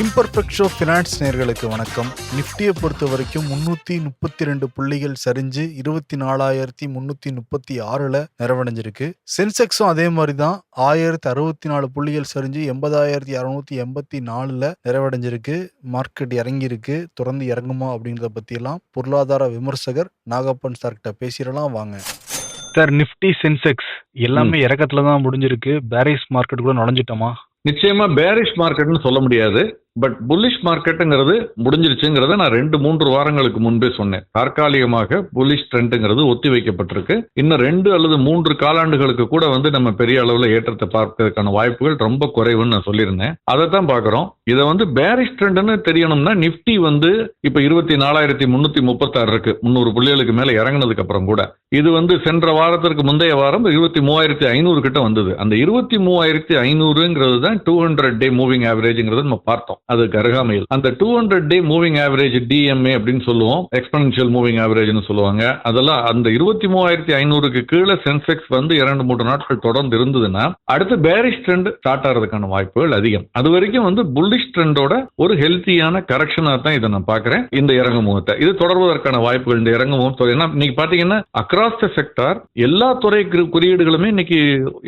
Imperfect show finance நேர்களுக்கு வணக்கம். நிஃப்டியை பொறுத்த வரைக்கும் முன்னூத்தி முப்பத்தி ரெண்டு புள்ளிகள் சரிஞ்சு இருபத்தி நாலாயிரத்தி முன்னூத்தி முப்பத்தி ஆறுல நிறைவடைஞ்சிருக்கு. சென்செக்ஸும் அதே மாதிரி தான் ஆயிரத்தி அறுபத்தி நாலு புள்ளிகள் சரிஞ்சு எண்பதாயிரத்தி அறுநூத்தி எண்பத்தி நாலுல நிறைவடைஞ்சிருக்கு. மார்க்கெட் இறங்கியிருக்கு தொடர்ந்து இறங்குமா அப்படிங்கிறத பத்தியெல்லாம் பொருளாதார விமர்சகர் நாகப்பன் சார்கிட்ட பேசிடலாம் வாங்க. சார் நிஃப்டி சென்செக்ஸ் எல்லாமே இறக்கத்துல தான் முடிஞ்சிருக்கு. பேரிஸ் மார்க்கெட் கூட நுழைஞ்சிட்டோமா? நிச்சயமா பேரிஷ் மார்க்கெட்னு சொல்ல முடியாது. பட் புல்லிஷ் மார்க்கெட்டுங்கிறது முடிஞ்சிருச்சுங்கிறத நான் ரெண்டு மூன்று வாரங்களுக்கு முன்பே சொன்னேன். தற்காலிகமாக புல்லிஷ் ட்ரெண்டுங்கிறது ஒத்தி வைக்கப்பட்டிருக்கு. இன்னும் ரெண்டு அல்லது மூன்று காலாண்டுகளுக்கு கூட வந்து நம்ம பெரிய அளவில் ஏற்றத்தை பார்க்கறதுக்கான வாய்ப்புகள் ரொம்ப குறைவுன்னு நான் சொல்லியிருந்தேன். அதை தான் பார்க்குறோம். இதை வந்து பேரிஷ் ட்ரெண்டுன்னு தெரியணும்னா நிஃப்டி வந்து இப்போ இருபத்தி நாலாயிரத்தி முந்நூற்றி முப்பத்தாறு இருக்கு. முந்நூறு புள்ளிகளுக்கு மேலே இறங்கினதுக்கு அப்புறம் கூட. இது வந்து சென்ற வாரத்திற்கு முந்தைய வாரம் இருபத்தி மூவாயிரத்தி ஐநூறு கிட்ட வந்தது. அந்த இருபத்தி மூவாயிரத்தி ஐநூறுங்கிறது தான் டூ ஹண்ட்ரட் டே மூவிங் ஆவரேஜ்ங்கிறது நம்ம பார்த்தோம். அது அருகாமையில் அந்த two hundred day moving average DMA அப்படின்னு சொல்லுவோம். எக்ஸ்பெனன்ஷியல் மூவிங் ஆவரேஜ்னு சொல்லுவாங்க. அதெல்லாம் அந்த இருபத்தி மூவாயிரத்தி ஐநூறுக்கு கீழே சென்செக்ஸ் வந்து இரண்டு மூன்று நாட்கள் தொடர்ந்து இருந்ததுன்னா அடுத்து பேரிஷ் ட்ரெண்ட் ஸ்டார்ட் ஆகிறதுக்கான வாய்ப்புகள் அதிகம். அது வரைக்கும் வந்து புல்லிஷ் ட்ரெண்டோட ஒரு ஹெல்த்தியான கரெக்ஷனாக தான் இதை நான் பார்க்குறேன். இந்த இறங்கு முகத்தை இது தொடர்வதற்கான வாய்ப்புகள் இந்த இறங்கு முகம் ஏன்னா இன்னைக்கு பார்த்தீங்கன்னா அக்ராஸ் த செக்டார் எல்லா துறை குறியீடுகளுமே இன்னைக்கு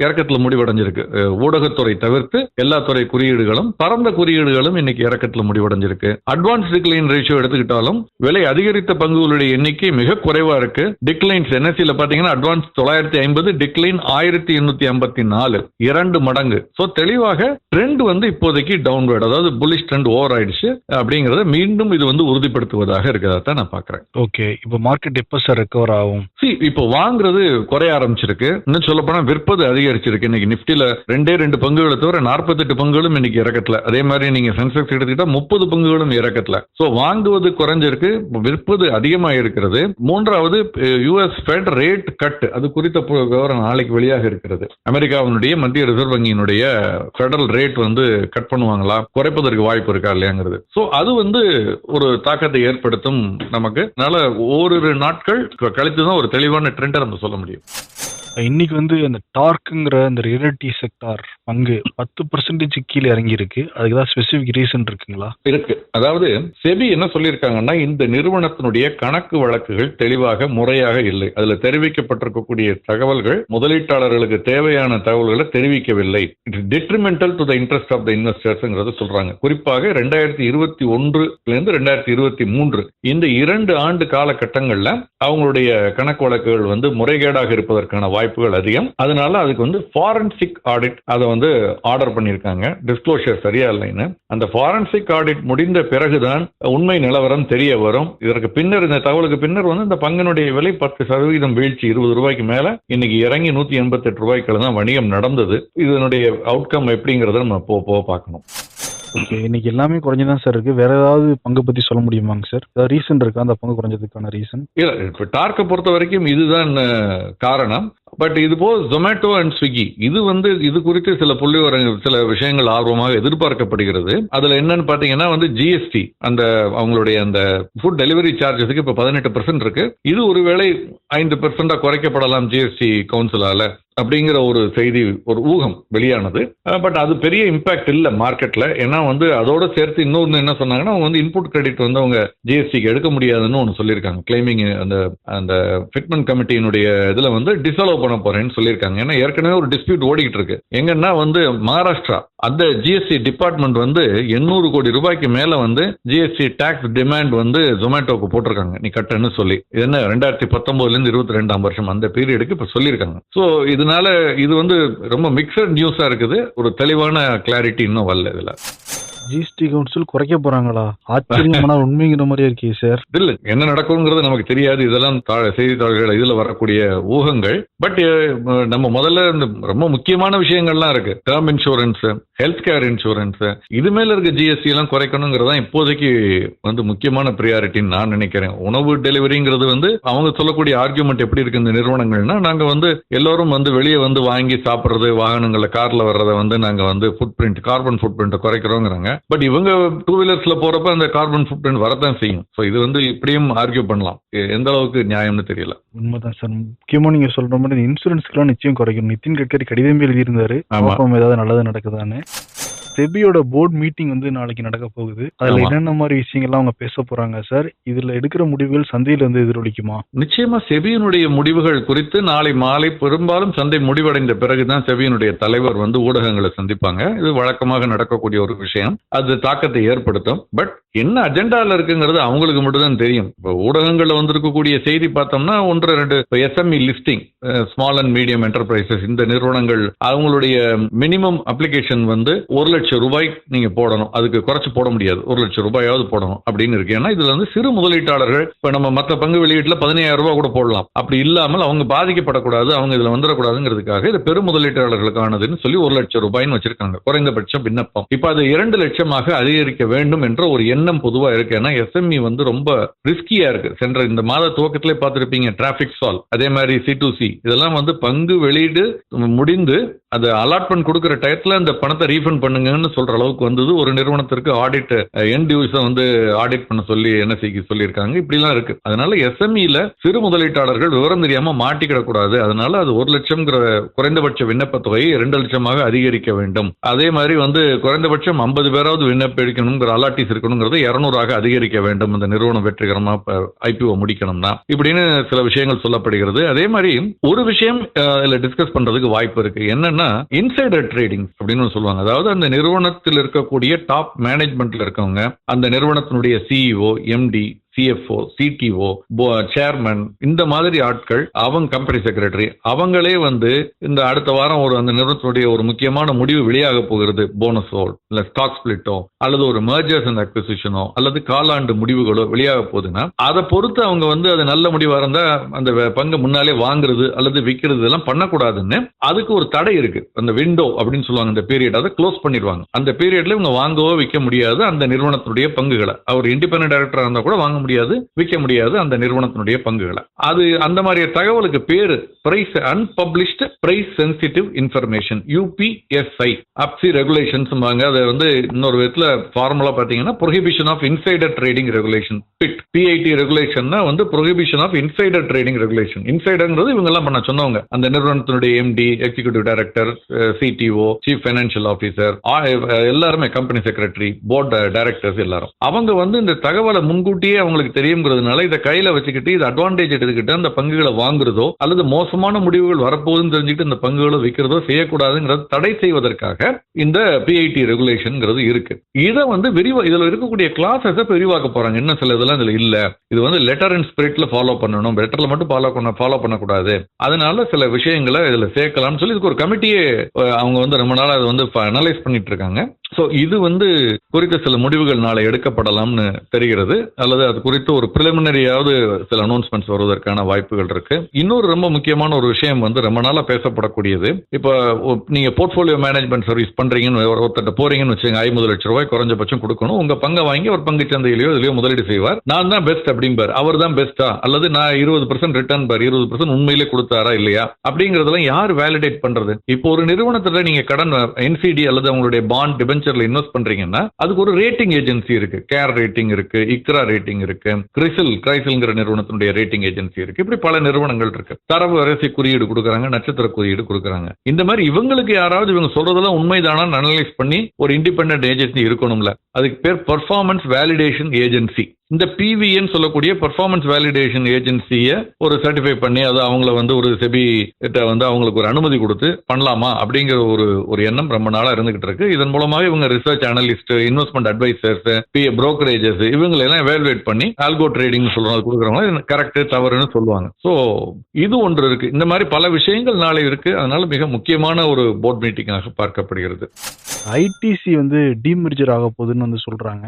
இறக்கத்தில் முடிவடைஞ்சிருக்கு. ஊடகத்துறை தவிர்த்து எல்லா துறை குறியீடுகளும் பரந்த குறியீடுகளும் இன்னைக்கு இறக்கத்தில் முடிவடைஞ்சிருக்கு. அட்வான்ஸ் டிக்ளைன் ரேஷியோ எடுத்துக்கிட்டாலும் விலை அதிகரித்த பங்குகளுடைய எண்ணிக்கை மிக குறைவா இருக்கு. டிக்ளைன்ஸ் என்எஸ்சியில் பாத்தீங்கன்னா அட்வான்ஸ் தொள்ளாயிரத்தி ஐம்பது டிக்ளைன் ஆயிரத்தி எண்ணூத்தி ஐம்பத்தி நாலு. இரண்டு மடங்கு. ஸோ தெளிவாக ட்ரெண்ட் வந்து இப்போதைக்கு டவுன்வர்ட் அதாவது புல்லிஷ் ட்ரெண்ட் ஓவர் ஆயிடுச்சு. அப்படிங்கறத மீண்டும் இது வந்து உறுதிப்படுத்துவதாக இருக்கிறதா தான் நான் பார்க்கறேன் ஓகே இப்போ மார்க்கெட் எப்போ சார் ரெக்கவர் ஆகும்? சி இப்போ வாங்குறது குறைய ஆரம்பிச்சிருக்கு. இன்னும் சொல்ல போனா விற்பது அதிகரிச்சிருக்கு. இன்னைக்கு நிப்டில ரெண்டே ரெண்டு பங்குகளை தவிர நாற்பத்தெட்டு பங்குகளும் இன்னைக்கு இறக்கத்துல. அதே மாதிரி நீங்க சென்செக்ஸ் எடுத்துக்கிட்டா முப்பது பங்குகளும் இறக்கத்துல. சோ வாங்குவது குறைஞ்சிருக்கு விற்பது அதிகமா இருக்கிறது மூன்றாவது யுஎஸ் ஃபெட் ரேட் கட் அது குறித்த விவரம் நாளைக்கு வெளியாக இருக்கிறது. அமெரிக்காவினுடைய மத்திய ரிசர்வ் வங்கியினுடைய ஃபெடரல் ரேட் வந்து கட் பண்ணுவாங்களா? குறைப்பதற்கு வாய்ப்பு இருக்கா இல்லையாங்கிறது. சோ அது வந்து ஒரு தாக்கத்தை ஏற்படுத்தும் நமக்கு. அதனால ஓரிரு நாட்கள் கழித்து தான் ஒரு தெளிவான ட்ரெண்டை நம்ம சொல்ல முடியும். இன்னைக்கு வந்து அந்த டார்க்குங்கிற அந்த ரியலிட்டி செக்டார் பங்கு பத்து பர்சன்டேஜ் கீழே இறங்கி இருக்கு அதுக்கு தான் ஸ்பெசிஃபிக் ரீசன் இருக்குங்களா? இருக்கு. அதாவது செபி என்ன சொல்லியிருக்காங்கன்னா இந்த நிறுவனத்தினுடைய கணக்கு வழக்குகள் தெளிவாக முறையாக இல்லை. அதுல தெரிவிக்கப்பட்டிருக்கக்கூடிய தகவல்கள் முதலீட்டாளர்களுக்கு தேவையான தகவல்களை தெரிவிக்கவில்லை. Detrimental to the interest of the இன்வெஸ்டர்ஸ்ங்கிறத சொல்றாங்க. குறிப்பாக ரெண்டாயிரத்தி இருபத்தி ஒன்றுல இருந்து ரெண்டாயிரத்தி இருபத்தி மூன்று இந்த இரண்டு ஆண்டு காலகட்டங்கள்ல அவங்களுடைய கணக்கு வழக்குகள் வந்து முறைகேடாக இருப்பதற்கான வாய்ப்புகள் அதிகம். அதனால அதுக்கு வந்து ஃபாரன்சிக் ஆடிட் அதை வந்து ஆர்டர் பண்ணியிருக்காங்க. டிஸ்க்ளோஷர் சரியா இல்லைன்னு. அந்த ஃபாரன்சிக் ஆடிட் முடிந்த பிறகுதான் உண்மை நிலவரம் தெரிய வரும். இதற்கு பின்னர் இந்த தகவலுக்கு பின்னர் வந்து இந்த பங்கினுடைய விலை பத்து சதவீதம் வீழ்ச்சி இருபது ரூபாய்க்கு மேல இன்னைக்கு இறங்கி நூத்தி எண்பத்தி எட்டு ரூபாய்க்குள்ள தான் வணிகம் நடந்தது. இதனுடைய அவுட்கம் எப்படிங்கிறத நம்ம போக போக பார்க்கணும். ஓகே இன்னைக்கு எல்லாமே குறைஞ்சுதான் சார் இருக்கு. வேற ஏதாவது பங்கு பத்தி சொல்ல முடியுமாங்க சார் ஏதாவது ரீசன் இருக்கா அந்த பங்கு குறைஞ்சதுக்கான ரீசன் இல்ல இப்ப டார்க்கை பொறுத்த வரைக்கும் இதுதான் காரணம். பட் இது போல் ஜொமேட்டோ அண்ட் ஸ்விக்கி இது வந்து இது குறித்து சில புள்ளி சில விஷயங்கள் ஆர்வமாக எதிர்பார்க்கப்படுகிறது. அதுல என்னன்னு பாத்தீங்கன்னா வந்து ஜிஎஸ்டி அந்த அவங்களுடைய அந்த ஃபுட் டெலிவரி சார்ஜஸுக்கு இப்ப பதினெட்டு பர்சன்ட் இருக்கு. இது ஒருவேளை ஐந்து பெர்சென்டா குறைக்கப்படலாம் ஜிஎஸ்டி கவுன்சிலால அப்படிங்கிற ஒரு செய்தி ஒரு ஊகம் வெளியானது. பட் அது பெரிய இம்பாக்ட் இல்லை மார்க்கெட்டில் ஏன்னா வந்து அதோட சேர்த்து இன்னொன்று என்ன சொன்னாங்கன்னா அவங்க வந்து இன்புட் கிரெடிட் வந்து அவங்க ஜிஎஸ்டிக்கு எடுக்க முடியாதுன்னு ஒன்று சொல்லியிருக்காங்க. கிளைமிங் அந்த அந்த ஃபிட்மெண்ட் கமிட்டியினுடைய இதில் வந்து டிசால்வ் பண்ண போறேன்னு சொல்லியிருக்காங்க. ஏன்னா ஏற்கனவே ஒரு டிஸ்பியூட் ஓடிக்கிட்டு இருக்கு. எங்கன்னா வந்து மகாராஷ்டிரா அந்த ஜிஎஸ்டி டிபார்ட்மெண்ட் வந்து எண்ணூறு கோடி ரூபாய்க்கு மேல வந்து ஜிஎஸ்டி டாக்ஸ் டிமாண்ட் வந்து ஜொமேட்டோக்கு போட்டிருக்காங்க. நீ கட்டன்னு சொல்லி. இது என்ன ரெண்டாயிரத்தி பத்தொன்பதுல இருந்து இருபத்தி ரெண்டாம் வருஷம் அந்த பீரியடுக்கு இப்ப சொல்லியிருக்காங்க. ஸோ இது இதனால இது வந்து ரொம்ப மிக்சட் நியூஸா இருக்குது. ஒரு தெளிவான கிளாரிட்டி இன்னும் வரல இதுல. ஜிஎஸ்டி கவுன்சில் குறைக்க போறாங்களா? ஆச்சரியமான உண்மைங்கிற மாதிரி இருக்கே சார். இல்ல என்ன நடக்குங்கிறது நமக்கு தெரியாது. இதெல்லாம் தா- செய்தித்தாள்கள் இதுல வரக்கூடிய ஊகங்கள். பட் நம்ம முதல்ல இந்த ரொம்ப முக்கியமான விஷயங்கள்லாம் இருக்கு. Term insurance health care insurance இது மேல இருக்க ஜிஎஸ்டி எல்லாம் குறைக்கணுங்கிறதா இப்போதைக்கு வந்து முக்கியமான ப்ரியாரிட்டின்னு நான் நினைக்கிறேன். உணவு டெலிவரிங்கிறது வந்து அவங்க சொல்லக்கூடிய ஆர்குமெண்ட் எப்படி இருக்கு இந்த நிறுவனங்கள்னா நாங்க வந்து எல்லாரும் வந்து வெளியே வந்து வாங்கி சாப்பிடுறது வாகனங்கள்ல கார்ல வர்றதை வந்து நாங்க வந்து footprint carbon footprint குறைக்கிறோங்கிறாங்க. பட் இவங்க டூ வீலர்ஸ்ல போறப்ப அந்த கார்பன் ஃபுட் பிரிண்ட் வரத்தான் செய்யும். ஸோ இது வந்து இப்படியும் ஆர்கியூ பண்ணலாம். எந்த அளவுக்கு நியாயம்னு தெரியல. உண்மைதான் சார். முக்கியமா நீங்க சொல்ற மாதிரி இன்சூரன்ஸ்க்குலாம் நிச்சயம் குறைக்கணும். நிதின் கட்கரி கடிதமே எழுதியிருந்தாரு. ஏதாவது நல்லது நடக்குதான்னு. செபியோட போர்டு மீட்டிங் வந்து நாளைக்கு நடக்க போகுது. அதுல. என்னென்ன மாதிரி விஷயங்கள்லாம் அவங்க பேச போறாங்க சார் இதுல எடுக்கிற முடிவுகள் சந்தையில இருந்து எதிரொலிக்குமா? நிச்சயமா செபியினுடைய முடிவுகள் குறித்து நாளை மாலை பெரும்பாலும் சந்தை முடிவடைந்த பிறகுதான் செபியினுடைய தலைவர் வந்து ஊடகங்களை சந்திப்பாங்க. இது வழக்கமாக நடக்கக்கூடிய ஒரு விஷயம். அது தாக்கத்தை ஏற்படுத்தும். பட் என்ன அஜெண்டால இருக்குங்கிறது அவங்களுக்கு மட்டும்தான் தெரியும். இப்போ ஊடகங்கள்ல வந்திருக்கக்கூடிய செய்தி பார்த்தோம்னா ஒன்று ரெண்டு SME listing small and medium enterprises இந்த நிறுவனங்கள் அவங்களுடைய மினிமம் அப்ளிகேஷன் வந்து ஒரு லட்சம் ரூபாய் நீங்கள் போடணும். அதுக்கு குறைச்சி போட முடியாது. ஒரு லட்சம் ரூபாயாவது போடணும் அப்படின்னு இருக்கு. ஏன்னா இதில் வந்து சிறு முதலீட்டாளர்கள் இப்போ நம்ம மற்ற பங்கு வெளியீட்டில் பதினையாயிரம் ரூபாய் கூட போடலாம். அப்படி இல்லாமல் அவங்க பாதிக்கப்படக்கூடாது அவங்க இதில் வந்துடக்கூடாதுங்கிறதுக்காக இது பெரும் முதலீட்டாளர்களுக்கானதுன்னு சொல்லி ஒரு லட்சம் ரூபாய்னு வச்சிருக்காங்க. குறைந்தபட்சம் விண்ணப்பம். இப்போ அது இரண்டு லட்சமாக அதிகரிக்க வேண்டும் என்ற ஒரு எண்ணம் பொதுவாக இருக்கு. ஏன்னா எஸ்எம்இ வந்து ரொம்ப ரிஸ்கியா இருக்கு. சென்ற இந்த மாத துவக்கத்திலே பார்த்துருப்பீங்க டிராபிக் சால் அதே மாதிரி சி டு சி இதெல்லாம் வந்து பங்கு வெளியீடு முடிந்து அது அலாட்மெண்ட் கொடுக்குற டயத்தில் அந்த பணத்தை ரீஃபண்ட் பண்ணுங்கன்னு சொல்கிற அளவுக்கு வந்தது. ஒரு நிறுவனத்திற்கு ஆடிட் என் டியூஸை வந்து ஆடிட் பண்ண சொல்லி என்எஸ்சிக்கு சொல்லியிருக்காங்க. இப்படிலாம் இருக்கு. அதனால எஸ்எம்இல சிறு முதலீட்டாளர்கள் விவரம் தெரியாமல் மாட்டிக்கிடக்கூடாது. அதனால அது ஒரு லட்சம்ங்கிற குறைந்தபட்ச விண்ணப்ப தொகையை ரெண்டு லட்சமாக அதிகரிக்க வேண்டும். அதே மாதிரி வந்து குறைந்தபட்சம் ஐம்பது பேராவது விண்ணப்பிக்கணுங்கிற அலாட்டிஸ் இருக்கணுங்கிறது இரநூறாக அதிகரிக்க வேண்டும். இந்த நிறுவனம் வெற்றிகரமாக ஐபிஓ முடிக்கணும்னா. இப்படின்னு சில விஷயங்கள் சொல்லப்படுகிறது. அதே மாதிரி ஒரு விஷயம் இதில் டிஸ்கஸ் பண்ணுறதுக்கு வாய்ப்பு இருக்கு. என்னன்னா இன்சைடர் ட்ரேடிங் அப்படின்னு சொல்லுவாங்க. அதாவது அந்த நிறுவனத்தில் இருக்கக்கூடிய டாப் மேனேஜ்மெண்ட்ல இருக்கவங்க அந்த நிறுவனத்தினுடைய CEO MD CFO CTO chairman இந்த மாதிரி ஆட்கள் அவங்க கம்பெனி செக்ரட்டரி அவங்களே வந்து இந்த அடுத்த வாரம் ஒரு அந்த நிறுவனத்தினுடைய ஒரு முக்கியமான முடிவு வெளியாக போகிறது. போனஸோ இல்ல ஸ்டாக் ஸ்பிளிட்டோ அல்லது ஒரு மர்ஜர்ஸ் அண்ட் அக்விசிஷனோ அல்லது காலாண்டு முடிவுகளோ வெளியாக போகுதுன்னா அதை பொறுத்து அவங்க வந்து அது நல்ல முடிவா இருந்தா அந்த பங்கு முன்னாலே வாங்குறது அல்லது விற்கிறது எல்லாம் பண்ணக்கூடாதுன்னு அதுக்கு ஒரு தடை இருக்கு. அந்த விண்டோ அப்படின்னு சொல்லுவாங்க அந்த பீரியட் அதை க்ளோஸ் பண்ணிடுவாங்க. அந்த பீரியட்ல இவங்க வாங்கவோ விற்க முடியாது அந்த நிறுவனத்துடைய பங்குகளை. அவர் இண்டிபெண்ட் டைரக்டரா இருந்தா கூட வாங்க முடியாது விற்க முடியாது அந்த நிறுவனத்தினுடைய பங்குகளை. அது அந்த மாதிரி தகவலுக்கு பேரு price unpublished price sensitive information UPSI UPSI regulations அது வந்து இன்னொரு விதத்துல ஃபார்முலா பாத்தீங்கன்னா prohibition of insider trading regulation PIT PIT ரெகுலேஷன்னா வந்து prohibition of insider trading regulation இன்சைடர்ங்கிறது இவங்க எல்லாம் பண்ண சொன்னவங்க. அந்த நிறுவனத்தினுடைய MD executive director CTO chief financial officer எல்லாருமே கம்பெனி செக்ரட்டரி போர்டு டைரக்டர்ஸ் எல்லாரும். அவங்க வந்து இந்த தகவலை முன்கூட்டியே அவங்களுக்கு தெரியுங்கிறதுனால இதை கையில வச்சுக்கிட்டு இது அட்வான்டேஜ் எடுத்துக்கிட்டு அந்த பங்குகளை வாங்குறதோ அல்லது மோசமான முடிவுகள் வரப்போகுதுன்னு தெரிஞ்சுக்கிட்டு இந்த பங்குகளை விற்கிறதோ செய்யக்கூடாதுங்கிறத தடை செய்வதற்காக இந்த பிஐடி ரெகுலேஷன் இருக்கு. இதை வந்து விரிவா இதுல இருக்கக்கூடிய கிளாஸஸை விரிவாக்க போறாங்க. இன்னும் சில இதெல்லாம் இதுல இல்ல. இது வந்து லெட்டர் அண்ட் ஸ்பிரிட்ல ஃபாலோ பண்ணணும். லெட்டர்ல மட்டும் ஃபாலோ பண்ண ஃபாலோ பண்ணக்கூடாது. அதனால சில விஷயங்களை இதுல சேர்க்கலாம்னு சொல்லி இதுக்கு ஒரு கமிட்டியே அவங்க வந்து ரொம்ப நாள் அதை வந்து அனலைஸ் பண்ணிட்டு இருக்காங்க. ஸோ இது வந்து குறித்த சில முடிவுகள் நாளை எடுக்கப்படலாம்னு தெரிகிறது. அல்லது அது குறித்து ஒரு பிரிலிமினரியாவது சில அனௌன்ஸ்மெண்ட்ஸ் வருவதற்கான வாய்ப்புகள் இருக்கு. இன்னொரு ரொம்ப முக்கியமான ஒரு விஷயம் வந்து ரொம்ப நாளாக பேசப்படக்கூடியது. இப்போ நீங்க போர்ட்ஃபோலியோ மேனேஜ்மெண்ட் சர்வீஸ் பண்றீங்கன்னு ஒரு- போறீங்கன்னு வச்சுங்க ஐம்பது லட்சம் ரூபாய் குறைஞ்சபட்சம் கொடுக்கணும். உங்க பங்கை வாங்கி ஒரு பங்கு சந்தையிலயோ இதுலயோ முதலீடு செய்வார். நான் தான் பெஸ்ட் அப்படிம்பார். அவர் தான் பெஸ்டா அல்லது நான் இருபது பர்சன்ட் ரிட்டர்ன் பார். இருபது பர்சன்ட் உண்மையிலே கொடுத்தாரா இல்லையா? அப்படிங்கறதெல்லாம் யார் வேலிடேட் பண்றது? இப்போ ஒரு நிறுவனத்துல நீங்க கடன் என்சிடி அல்லது அவங்களுடைய பாண்ட் வெஞ்சர்ல இன்வெஸ்ட் பண்றீங்கன்னா அதுக்கு ஒரு ரேட்டிங் ஏஜென்சி இருக்கு. கேர் ரேட்டிங் இருக்கு இக்ரா ரேட்டிங் இருக்கு கிரிசில் கிரைசில்ங்கிற நிறுவனத்தினுடைய ரேட்டிங் ஏஜென்சி இருக்கு. இப்படி பல நிறுவனங்கள் இருக்கு. தரவு வரிசை குறியீடு கொடுக்குறாங்க நட்சத்திர குறியீடு கொடுக்குறாங்க. இந்த மாதிரி இவங்களுக்கு யாராவது இவங்க சொல்றதெல்லாம் உண்மைதானான்னு அனலைஸ் பண்ணி ஒரு இண்டிபெண்ட் ஏஜென்சி இருக்கணும்ல. அதுக்கு பேர் பெர்ஃபார்மன்ஸ் வேலிடேஷன் ஏஜென்சி இந்த பிவிஎன் சொல்லக்கூடிய பர்ஃபார்மன்ஸ் வேலிடேஷன் ஏஜென்சியை ஒரு சர்டிஃபை பண்ணி அது அவங்கள வந்து ஒரு செபி கிட்ட வந்து அவங்களுக்கு ஒரு அனுமதி கொடுத்து பண்ணலாமா? அப்படிங்கிற ஒரு ஒரு எண்ணம் ரொம்ப நாளாக இருந்துகிட்டு இருக்கு. இதன் மூலமாக இவங்க research analyst investment advisers B brokerages இவங்களெல்லாம் எவாலுவேட் பண்ணி ஆல்கோ ட்ரேடிங் சொல்றாங்க கொடுக்குறவங்க கரெக்ட் தவறுன்னு சொல்லுவாங்க. ஸோ இது ஒன்று இருக்கு. இந்த மாதிரி பல விஷயங்கள் நாளை இருக்கு. அதனால மிக முக்கியமான ஒரு போர்ட் மீட்டிங்காக பார்க்கப்படுகிறது. ஐடிசி வந்து டீமர்ஜர் ஆக போகுதுன்னு வந்து சொல்றாங்க.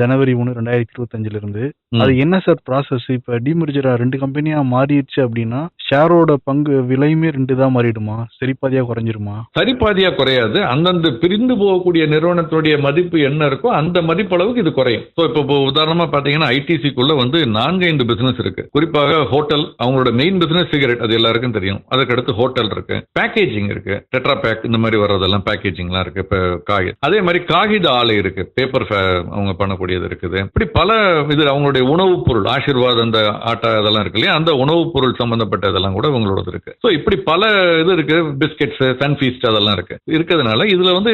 ஜனவரி ஒன்று ரெண்டாயிரத்தி இருபத்தஞ்சுல இருந்து. அது என்ன சார் ப்ராசஸ் இப்ப டீமர்ஜரா ரெண்டு கம்பெனியா மாறிடுச்சு அப்படின்னா ஷேரோட பங்கு விலையுமே ரெண்டு தான் மாறிடுமா? சரிபாதியா குறைஞ்சிருமா? சரிபாதியா குறையாது. அந்தந்த பிரிந்து போகக்கூடிய நிறுவனத்துடைய மதிப்பு என்ன இருக்கோ அந்த மதிப்பளவுக்கு இது குறையும். ஸோ இப்போ உதாரணமா பாத்தீங்கன்னா ஐடிசிக்குள்ள வந்து நான்கு ஐந்து பிசினஸ் இருக்கு. குறிப்பாக ஹோட்டல் அவங்களோட மெயின் பிசினஸ் சிகரெட் அது எல்லாருக்கும் தெரியும். அதுக்கடுத்து ஹோட்டல் இருக்கு. பேக்கேஜிங் இருக்கு. டெட்ரா பேக் இந்த மாதிரி வர்றதெல்லாம் பேக்கேஜிங்லாம் இருக்கு. இப்போ காகித அதே மாதிரி காகித ஆலை இருக்கு. பேப்பர் அவங்க பண்ணக்கூடியது இருக்குது. இப்படி பல இது அவங்களுடைய உணவுப் பொருள் ஆசீர்வாத் அந்த ஆட்டா இதெல்லாம் இருக்கு இல்லையா? அந்த உணவுப் பொருள் சம்பந்தப்பட்ட இதெல்லாம் கூட உங்களோடது இருக்கு. ஸோ இப்படி பல இது இருக்கு. பிஸ்கெட்ஸ் சன்ஃபீஸ்ட் அதெல்லாம் இருக்கு. இருக்கிறதுனால இதுல வந்து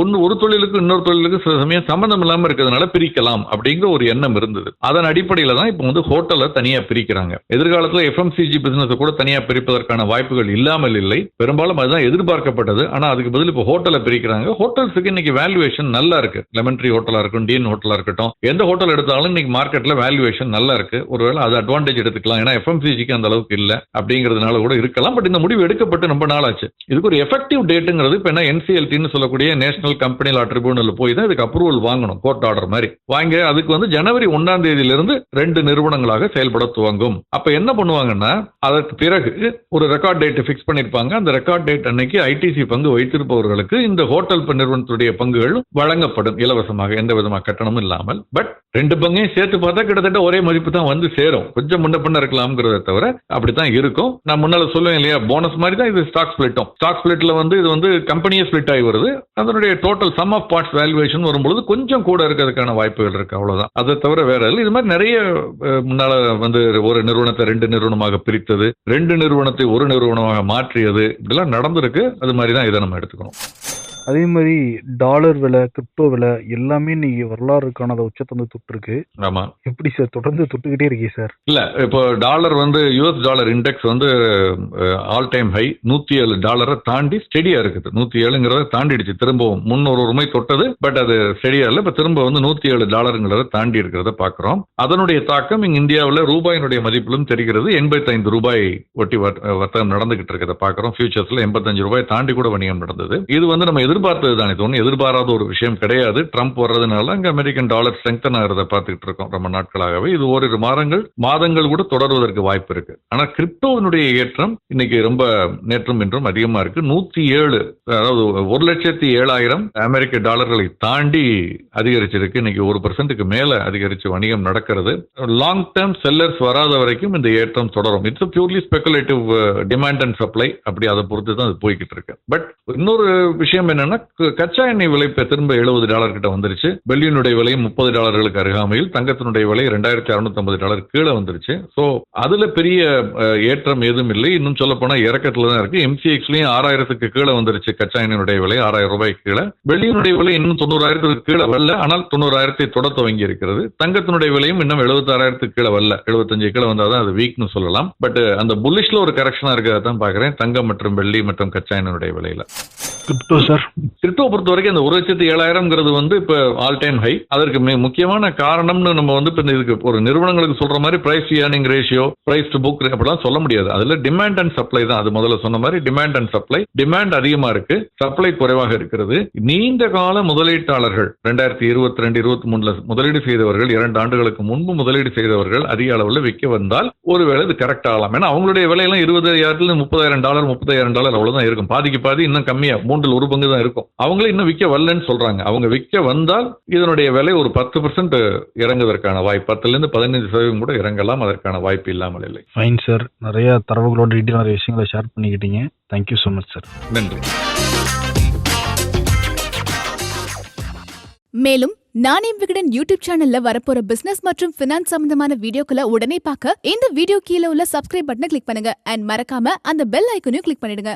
ஒன்று ஒரு தொழிலுக்கு இன்னொரு தொழிலுக்கு சில சமயம் சம்பந்தம் இல்லாமல் இருக்கிறதுனால பிரிக்கலாம் அப்படிங்கிற ஒரு எண்ணம் இருந்தது. அதன் அடிப்படையில் தான் இப்போ வந்து ஹோட்டலை தனியாக பிரிக்கிறாங்க. எதிர்காலத்தில் எஃப்எம்சிஜி பிசினஸ் கூட தனியாக பிரிப்பதற்கான வாய்ப்புகள் இல்லாமல் இல்லை. பெரும்பாலும் அதுதான் எதிர்பார்க்கப்பட்டது. ஆனால் அதுக்கு பதில் இப்போ ஹோட்டலை பிரிக்கிறாங்க. ஹோட்டல்ஸுக்கு இன்னைக்கு வேல்யூவேஷன் நல்லா இருக்கு. லெமன் ட்ரீ ஹோட்டலாக இருக்கட்டும் டிஎன் ஹோட்டலா இருக்கட்டும் எந்த ஹோட்டல் எடுத்தாலும் இன்னைக்கு மார்க்கெட்ல வேல்யூவேஷன் நல்லா இருக்கு. ஒருவேளை அது அட்வான்டேஜ் எடுத்துக்கலாம். ஏன்னா எஃப்எம்சிஜிக்கு அந்த அளவுக்கு இல்லை அப்படிங்கிறதுனால கூட இருக்கலாம். பட் இந்த முடிவு எடுக்கப்பட்டு ரொம்ப நாள் ஆச்சு இதுக்கு ஒரு எஃபெக்டிவ் டேட்டுங்கிறது இப்போ என்ன என்சிஎல்டின்னு சொல்லக்கூடிய நேஷனல் கம்பெனி லா ட்ரிபியூனல் போய் தான் இதுக்கு அப்ரூவல் வாங்கணும் கோர்ட் ஆர்டர் மாதிரி. வாங்க அதுக்கு வந்து ஜனவரி ஒன்றாம் தேதியிலிருந்து ரெண்டு நிறுவனங்களாக செயல்பட துவங்கும். அப்போ என்ன பண்ணுவாங்கன்னா அதற்கு பிறகு ஒரு ரெக்கார்ட் டேட் ஃபிக்ஸ் பண்ணியிருப்பாங்க அந்த ரெக்கார்ட் டேட் அன்னைக்கு ஐடிசி பங்கு வைத்திருப்பவர்களுக்கு இந்த ஹோட்டல் நிறுவனத்துடைய பங்குகள் வழங்கப்படும் இலவசமாக எந்த விதமான கட்டணமும் இல்லாமல் பட் ரெண்டு பங்கையும் சேர்த்து பார்த்தா கிட்டத்தட்ட ஒரே மதிப்பு தான் வந்து சேரும். கொஞ்சம் முன்ன பின்ன இருக்கலாம்ங்கிறத தவிர அப்படித்தான் இருக்கும். நான் முன்னால சொல்லுவேன் இல்லையா போனஸ் மாதிரி தான் இது ஸ்டாக் ஸ்பிளிட்டும் ஸ்டாக் ஸ்பிளிட்ல வந்து இது வந்து கம்பெனியே ஸ்பிளிட் ஆகி வருது. அதனுடைய total sum of parts valuation வரும்பொழுது கொஞ்சம் கூட இருக்கிறதுக்கான வாய்ப்புகள் இருக்கு அவ்வளவுதான். அதை தவிர வேற இல்லை. இது மாதிரி நிறைய முன்னால வந்து ஒரு நிறுவனத்தை ரெண்டு நிறுவனமாக பிரித்தது ரெண்டு நிறுவனத்தை ஒரு நிறுவனமாக மாற்றியது இப்படிலாம் நடந்திருக்கு. அது மாதிரி தான் இதை நம்ம எடுத்துக்கணும். அதே மாதிரி டாலர் விலை கிரிப்டோ விலை எல்லாமே இன்னைக்கு வரலாறு காணாத உச்சத்தை வந்து தொட்டிருக்கு. ஆமா. எப்படி சார் தொடர்ந்து தொட்டுக்கிட்டே இருக்கே சார்? இல்ல இப்போ டாலர் வந்து யூஎஸ் டாலர் இண்டெக்ஸ் வந்து ஆல் டைம் ஹை நூத்தி ஏழு டாலரை தாண்டி ஸ்டெடியா இருக்குது. நூத்தி ஏழுங்கிறத தாண்டிடுச்சு. திரும்பவும் முன்னூறு உரிமை தொட்டது பட் அது ஸ்டெடியா இல்ல. இப்ப திரும்ப வந்து நூத்தி ஏழு டாலருங்கிறத தாண்டி இருக்கிறத பாக்குறோம். அதனுடைய தாக்கம் இங்க இந்தியாவில் ரூபாயினுடைய மதிப்பிலும் தெரிகிறது. எண்பத்தைந்து ரூபாய் ஒட்டி வர்த்த- வர்த்தகம் நடந்துகிட்டு இருக்கிறத பாக்குறோம். ஃபியூச்சர்ஸ்ல எண்பத்தஞ்சு ரூபாய் தாண்டி கூட வணிகம் நடந்தது. இது வந்து நம்ம எதிர்பார்த்தது தானே? இது ஒன்றும் எதிர்பாராத ஒரு விஷயம் கிடையாது. ட்ரம்ப் வர்றதுனால அங்கே அமெரிக்கன் டாலர் ஸ்ட்ரெங்தன் ஆகிறத பார்த்துக்கிட்டு இருக்கோம் ரொம்ப நாட்களாகவே. இது ஓரிரு மாதங்கள் மாதங்கள் கூட தொடர்வதற்கு வாய்ப்பு இருக்கு. ஆனால் கிரிப்டோவினுடைய ஏற்றம் இன்னைக்கு ரொம்ப நேற்றும் இன்றும் அதிகமாக இருக்கு. நூற்றி ஏழு அதாவது ஒரு லட்சத்தி ஏழாயிரம் அமெரிக்க டாலர்களை தாண்டி அதிகரிச்சிருக்கு. இன்னைக்கு ஒரு பர்சன்ட்டுக்கு மேலே அதிகரிச்சு வணிகம் நடக்கிறது. லாங் டேர்ம் செல்லர்ஸ் வராத வரைக்கும் இந்த ஏற்றம் தொடரும். It's purely speculative demand and supply அப்படி அதை பொறுத்து தான் அது போய்கிட்டு இருக்கு. பட் இன்னொரு விஷயம் என்னன்னா கச்சா எண்ணெய் விலை இப்ப திரும்ப எழுபது டாலர் கிட்ட வந்துருச்சு. வெள்ளியினுடைய விலை முப்பது டாலர்களுக்கு அருகாமையில் தங்கத்தினுடைய விலை ரெண்டாயிரத்தி அறுநூத்தி டாலர் கீழே வந்துருச்சு. ஸோ அதுல பெரிய ஏற்றம் எதுவும் இல்லை. இன்னும் சொல்ல போனா இறக்கத்துல தான் இருக்கு. எம்சிஎக்ஸ்லயும் ஆறாயிரத்துக்கு கீழே வந்துருச்சு கச்சா எண்ணெயினுடைய விலை ஆறாயிரம் ரூபாய்க்கு கீழே. வெள்ளியினுடைய விலை இன்னும் தொண்ணூறாயிரத்துக்கு கீழே வரல. ஆனால் தொண்ணூறாயிரத்தை தொட துவங்கி இருக்கிறது. தங்கத்தினுடைய விலையும் இன்னும் எழுபத்தாறாயிரத்துக்கு கீழே வரல. எழுபத்தஞ்சு கீழே வந்தாதான் அது வீக்னு சொல்லலாம். பட் அந்த புல்லிஷ்ல ஒரு கரெக்ஷனா இருக்கிறதா தான் பாக்குறேன். தங்கம் மற்றும் வெள்ளி மற்றும் கச்சா எண்ணெயினுடைய விலையில. கிரிப்டோ சார் கிரிப்டோ பொறுத்த வரைக்கும் அந்த ஒரு லட்சத்து ஏழாயிரம்ங்கிறது வந்து இப்போ ஆல் டைம் ஹை அதற்கு மி- முக்கியமான காரணம்னு நம்ம வந்து இப்போ இதுக்கு ஒரு நிறுவனங்களுக்கு சொல்ற மாதிரி price earning ratio price to book அப்படிலாம் சொல்ல முடியாது. அதுல டிமாண்ட் அண்ட் சப்ளை தான். அது முதல்ல சொன்ன மாதிரி டிமாண்ட் அண்ட் சப்ளை டிமாண்ட் அதிகமா இருக்கு. சப்ளை குறைவாக இருக்கிறது. நீண்ட கால முதலீட்டாளர்கள் ரெண்டாயிரத்தி இருபத்தி ரெண்டு இருபத்தி மூணுல முதலீடு செய்தவர்கள் இரண்டு ஆண்டுகளுக்கு முன்பு முதலீடு செய்தவர்கள் அதிக அளவில் விற்க வந்தால் ஒருவேளை இது கரெக்ட் ஆகலாம். ஏன்னா அவங்களுடைய விலையெல்லாம் இருபதாயிரத்துல முப்பதாயிரம் டாலர் முப்பதாயிரம் டாலர் அவ்வளவுதான் இருக்கும். பாதிக்கு பாதி இன்னும் கம்மியா. மூன்றில் ஒரு பங்கு தான் இருக்கும். அவங்களே இன்னும் விற்க வரலன்னு சொல்றாங்க. அவங்க விற்க வந்தால் இதனுடைய விலை ஒரு பத்து பர்சன்ட் இறங்குவதற்கான வாய்ப்பு. பத்துல இருந்து பதினைந்து சதவீதம் கூட இறங்கலாம். அதற்கான வாய்ப்பு இல்லாமல் இல்லை. ஃபைன் சார் நிறைய தரவுகளோட டீட்டெயில் நிறைய விஷயங்களை ஷேர் பண்ணிக்கிட்டீங்க. தேங்க்யூ ஸோ மச் சார் நன்றி. மேலும் நானே விகடன் யூடியூப் சேனல்ல வரப்போற பிசினஸ் மற்றும் பினான்ஸ் சம்பந்தமான வீடியோக்களை உடனே பார்க்க இந்த வீடியோ கீழே உள்ள சப்ஸ்கிரைப் பட்டனை கிளிக் பண்ணுங்க. அண்ட் மறக்காம அந்த பெல் ஐக்கனையும் கிளிக் பண்ணிடுங்க.